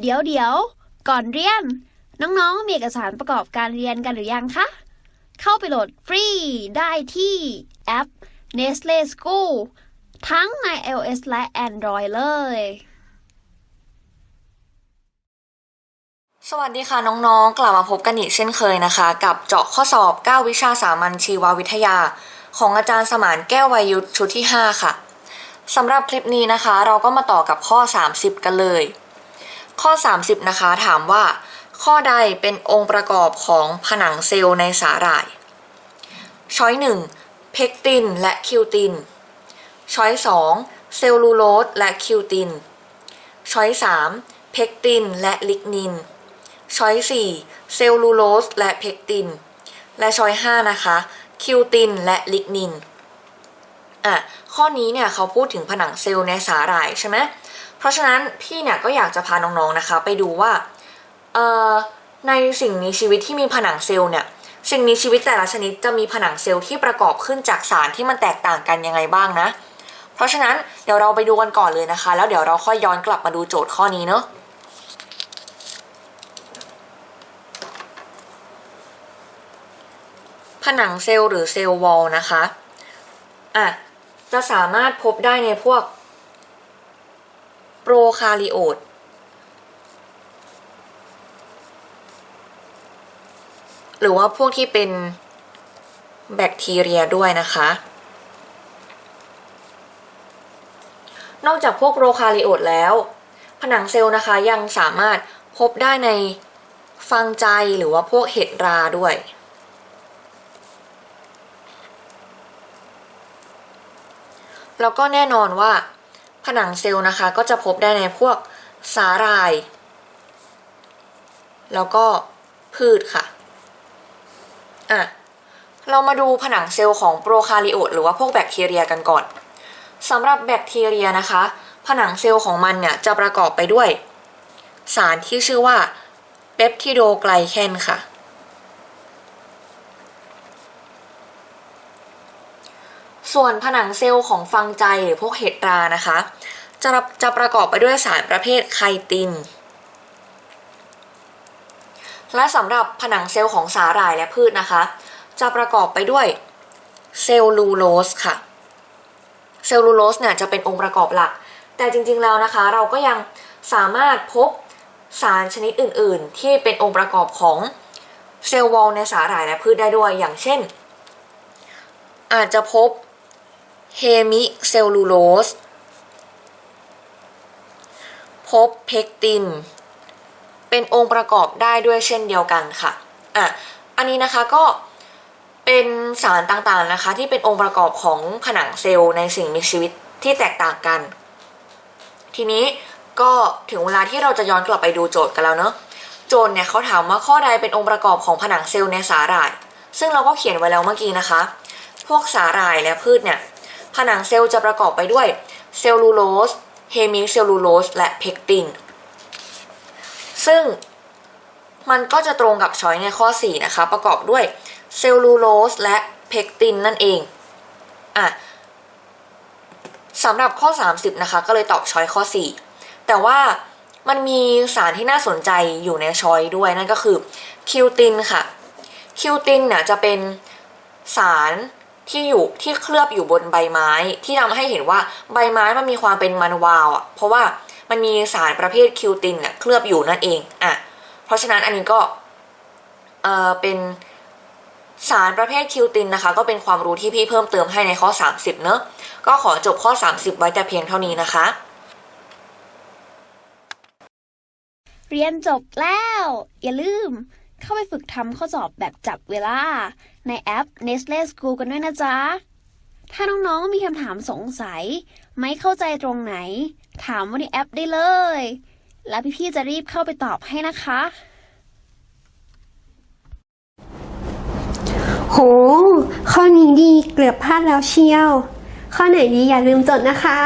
เดี๋ยวเดี๋ยว ก่อนเรียน น้องๆ มีเอกสารประกอบการเรียนกันหรือยังคะ เข้าไปโหลดฟรีได้ที่แอป Nestle School ทั้งใน iOS และ Android เลย สวัสดีค่ะน้องๆ กลับมาพบกันอีกเช่นเคยนะคะ กับเจาะข้อสอบ 9 วิชาสามัญชีววิทยา ของอาจารย์สมานแก้ววายุทธชุดที่ 5 ค่ะสำหรับคลิปนี้นะคะ เราก็มาต่อกับข้อ 30 กันเลย ข้อ 30 นะคะ ถามว่า ข้อใดเป็นองค์ประกอบของผนังเซลล์ในสาหร่าย ช้อย1เพกตินและคิวติน ช้อย 2 เซลลูโลสและคิวติน ช้อย 3 เพกตินและลิกนิน ช้อย 4 เซลลูโลสและเพกติน และช้อย 5 นะคะ คิวตินและลิกนินอะข้อนี้เนี่ยเขาพูดถึงผนังเซลล์ในสาหร่ายใช่ไหมเพราะฉะนั้นพี่เนี่ยก็อยากจะพาน้องๆนะคะ ไปดูว่าเอ่อในสิ่งมีชีวิตที่มีผนังเซลล์เนี่ยสิ่งมีชีวิตแต่ละชนิดจะมีผนังเซลล์ที่ประกอบขึ้นจากสารที่มันแตกต่างกันยังไงบ้างนะ เพราะฉะนั้นเดี๋ยวเราไปดูกันก่อนเลยนะคะ แล้วเดี๋ยวเราค่อยย้อนกลับมาดูโจทย์ข้อนี้เนาะผนังเซลล์หรือเซลล์วอลนะคะอะจะสามารถพบได้ในพวก โปรคาริโอตหรือว่าพวกที่เป็นแบคทีเรียด้วยนะคะ นอกจากพวกโปรคาริโอตแล้ว ผนังเซลล์นะคะยังสามารถพบได้ในฟังใจหรือว่าพวกเห็ดราด้วย แล้วก็แน่นอนว่า ผนังเซลล์นะคะ ก็จะพบได้ในพวกสาหร่าย แล้วก็พืชค่ะ อะ เรามาดูผนังเซลล์ของโปรคาริโอตหรือว่าพวกแบคทีเรียกันก่อนสำหรับแบคทีเรียนะคะ ผนังเซลล์ของมันเนี่ยจะประกอบไปด้วย สารที่ชื่อว่าเปปทิโดไกลแคนค่ะ ส่วนผนังเซลล์ของฟังใจหรือพวกเห็ดรานะคะ จะจะประกอบไปด้วยสารประเภทไคติน และสำหรับผนังเซลล์ของสาหร่ายและพืชนะคะ จะประกอบไปด้วยเซลลูโลสค่ะเซลลูโลสเนี่ยจะเป็นองค์ประกอบหลัก แต่จริงๆแล้วนะคะ เราก็ยังสามารถพบสารชนิดอื่น ๆ ที่เป็นองค์ประกอบของเซลล์วอลในสาหร่ายและพืชได้ด้วย อย่างเช่น อาจจะพบ เฮมิเซลลูโลส พบเพกติน เป็นองค์ประกอบได้ด้วยเช่นเดียวกันค่ะ อะ อันนี้นะคะก็เป็นสารต่างๆนะคะ ที่เป็นองค์ประกอบของผนังเซลล์ในสิ่งมีชีวิตที่แตกต่างกัน ทีนี้ก็ถึงเวลาที่เราจะย้อนกลับไปดูโจทย์กันแล้วเนอะโจทย์เนี่ยเขาถามว่าข้อใดเป็นองค์ประกอบของผนังเซลล์ในสาหร่าย ซึ่งเราก็เขียนไว้แล้วเมื่อกี้นะคะ พวกสาหร่ายและพืชเนี่ย ผนังเซลล์จะประกอบไปด้วยเซลลูโลสเฮมิเซลลูโลสและเพกติน ซึ่งมันก็จะตรงกับช้อยในข้อ 4 นะคะ ประกอบด้วยเซลลูโลสและเพกตินนั่นเองอะสำหรับข้อ 30 นะคะ ก็เลยตอบช้อยข้อ 4 แต่ว่ามันมีสารที่น่าสนใจอยู่ในช้อยด้วยนั่นก็คือคิวตินค่ะคิวตินเนี่ยจะเป็นสาร ที่อยู่ที่เคลือบอยู่บนใบไม้ ที่ทำให้เห็นว่าใบไม้มันมีความเป็นมันวาวอะเพราะว่ามันมีสารประเภทคิวตินเนี่ยเคลือบอยู่นั่นเองอะเพราะฉะนั้นอันนี้ก็เออเป็นสารประเภทคิวตินนะคะ ก็เป็นความรู้ที่พี่เพิ่มเติมให้ในข้อ 30 เนอะก็ขอจบข้อ 30 ไว้แต่เพียงเท่านี้นะคะ เรียนจบแล้ว อย่าลืม เข้าไปฝึกทำข้อสอบแบบจับเวลา ในแอป Nestle School กันด้วยนะจ๊ะ ถ้าน้องๆมีคำถามสงสัย ไม่เข้าใจตรงไหน ถามว่าในแอปได้เลย แล้วพี่ๆจะรีบเข้าไปตอบให้นะคะ โห ข้อนี้ดีเกือบพลาดแล้วเชียว ข้อไหนดีอย่าลืมจดนะคะ